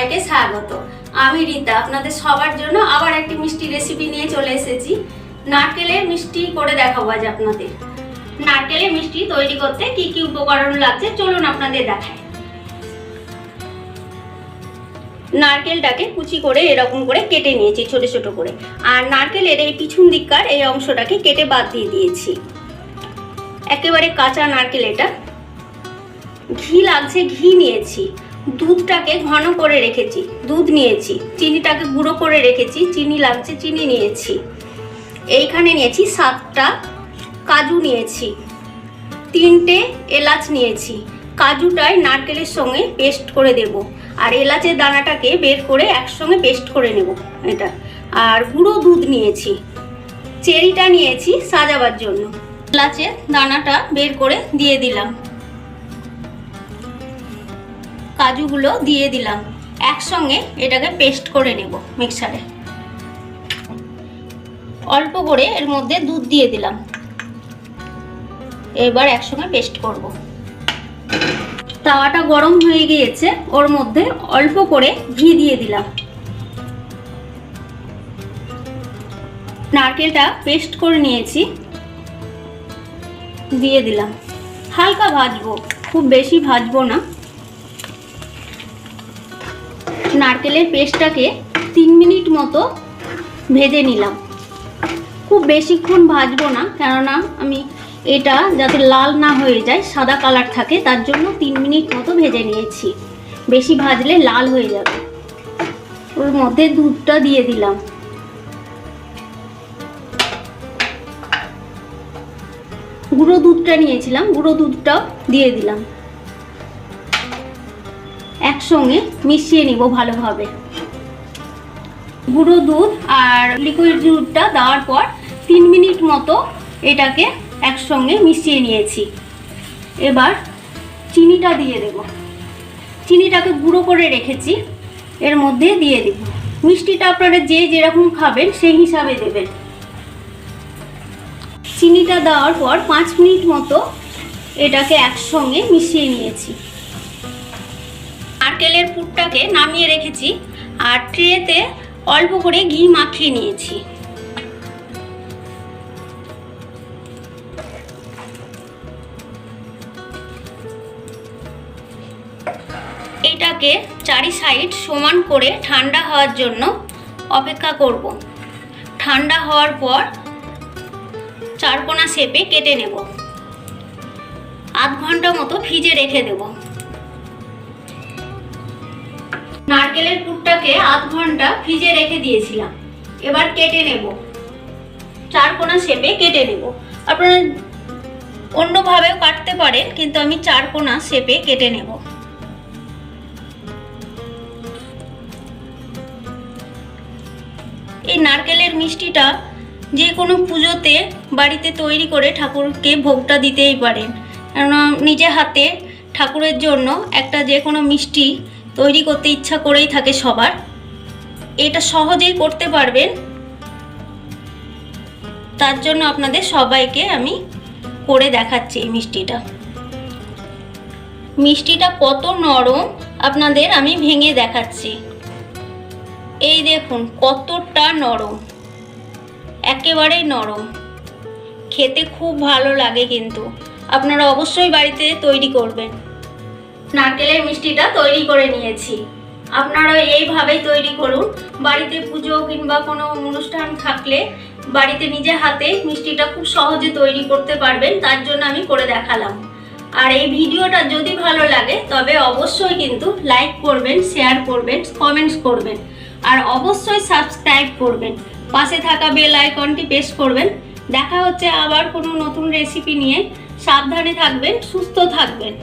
সবাইকে স্বাগত। আমি রীতা, আপনাদের সবার জন্য আবার একটি মিষ্টি রেসিপি নিয়ে চলে এসেছি। নারকেলের মিষ্টি করে দেখাবো আজ আপনাদের। নারকেলের মিষ্টি তৈরি করতে কি কি উপকরণ লাগছে চলুন আপনাদের দেখাই। নারকেলটাকে কুচি করে এরকম করে কেটে নিয়েছি, ছোট ছোট করে। আর নারকেলের এই পিছন দিককার এই অংশটাকে কেটে বাদ দিয়ে দিয়েছি। একেবারে কাঁচা নারকেল এটা। ঘি লাগছে, ঘি নিয়েছি। দুধটাকে ঘন করে রেখেছি, দুধ নিয়েছি, চিনিটাকে গুঁড়ো করে রেখেছি, চিনি লাগছে, চিনি নিয়েছি। এইখানে নিয়েছি সাতটা কাজু নিয়েছি, তিনটে এলাচ নিয়েছি। কাজুটাই নারকেলের সঙ্গে পেস্ট করে দেব। আর এলাচের দানাটাকে বের করে একসঙ্গে পেস্ট করে নেব এটা। আর গুঁড়ো দুধ নিয়েছি, চেরিটা নিয়েছি সাজাবার জন্য। এলাচের দানাটা বের করে দিয়ে দিলাম। কাজুগুলো দিয়ে দিলাম। একসঙ্গে এটাকে পেস্ট করে নেব মিক্সারে অল্প করে এর মধ্যে দুধ দিয়ে দিলাম। এবার একসঙ্গে পেস্ট করব। তাওয়াটা গরম হয়ে গিয়েছে, ওর মধ্যে অল্প করে ঘি দিয়ে দিলাম। নারকেলটা পেস্ট করে নিয়েছি, দিয়ে দিলাম। হালকা ভাজবো, খুব বেশি ভাজবো না। নারকেলের পেস্টটাকে তিন মিনিট মতো ভেজে নিলাম। খুব বেশিক্ষণ ভাজবো না, কেননা আমি এটা যাতে লাল না হয়ে যায়, সাদা কালার থাকে, তার জন্য তিন মিনিট মতো ভেজে নিয়েছি। বেশি ভাজলে লাল হয়ে যাবে। ওর মধ্যে দুধটা দিয়ে দিলাম। গুঁড়ো দুধটা নিয়েছিলাম, গুঁড়ো দুধটাও দিয়ে দিলাম। একসঙ্গে মিশিয়ে নিব ভালোভাবে। গুঁড়ো দুধ আর লিকুইড দুধটা দেওয়ার পর তিন মিনিট মতো এটাকে একসঙ্গে মিশিয়ে নিয়েছি। এবার চিনিটা দিয়ে দেব। চিনিটাকে গুঁড়ো করে রেখেছি। এর মধ্যে দিয়ে দেব। মিষ্টিটা আপনারা যে যেরকম খাবেন সেই হিসাবে দেবেন। চিনিটা দেওয়ার পর পাঁচ মিনিট মতো এটাকে একসঙ্গে মিশিয়ে নিয়েছি। নারকেলের পুরটাকে নামিয়ে রেখেছি আর ট্রেতে অল্প করে ঘি মাখিয়ে নিয়েছি। এটাকে চারি সাইড সমান করে ঠান্ডা হওয়ার জন্য অপেক্ষা করব। ঠান্ডা হওয়ার পর চারকোনা শেপে কেটে নেব। আধ ঘণ্টা মতো ফ্রিজে রেখে দেবো। নারকেলের পুরটাকে আধ ঘণ্টা ফ্রিজে রেখে দিয়েছিলাম। এবার কেটে নেব। চার কোনা শেপে কেটে নেব। আপনারা অন্যভাবেও কাটতে পারেন, কিন্তু আমি চার কোনা শেপে কেটে নেব। এই নারকেলের মিষ্টিটা যে কোনো পুজোতে বাড়িতে তৈরি করে ঠাকুরকে ভোগটা দিতেই পারেন। কেননা নিজে হাতে ঠাকুরের জন্য একটা যে কোনো মিষ্টি তৈরি করতে ইচ্ছা করেই থাকে সবার। এটা সহজেই করতে পারবেন। তার জন্য আপনাদের সবাইকে আমি করে দেখাচ্ছি এই মিষ্টিটা। মিষ্টিটা কত নরম আপনাদের আমি ভেঙে দেখাচ্ছি। এই দেখুন, কতটা নরম। একেবারেই নরম। খেতে খুব ভালো লাগে কিন্তু। আপনারা অবশ্যই বাড়িতে তৈরি করবেন। নারকেলের মিষ্টিটা তৈরি করে নিয়েছি। আপনারা এইভাবেই তৈরি করুন। বাড়িতে পুজো কিংবা কোনো অনুষ্ঠান থাকলে বাড়িতে নিজে হাতে মিষ্টিটা খুব সহজে তৈরি করতে পারবেন, তার জন্য আমি করে দেখালাম। আর এই ভিডিওটা যদি ভালো লাগে, তবে অবশ্যই কিন্তু লাইক করবেন, শেয়ার করবেন, কমেন্টস করবেন। আর অবশ্যই সাবস্ক্রাইব করবেন। পাশে থাকা বেল আইকনটি প্রেস করবেন। দেখা হচ্ছে আবার কোনো নতুন রেসিপি নিয়ে। সাবধানে থাকবেন, সুস্থ থাকবেন।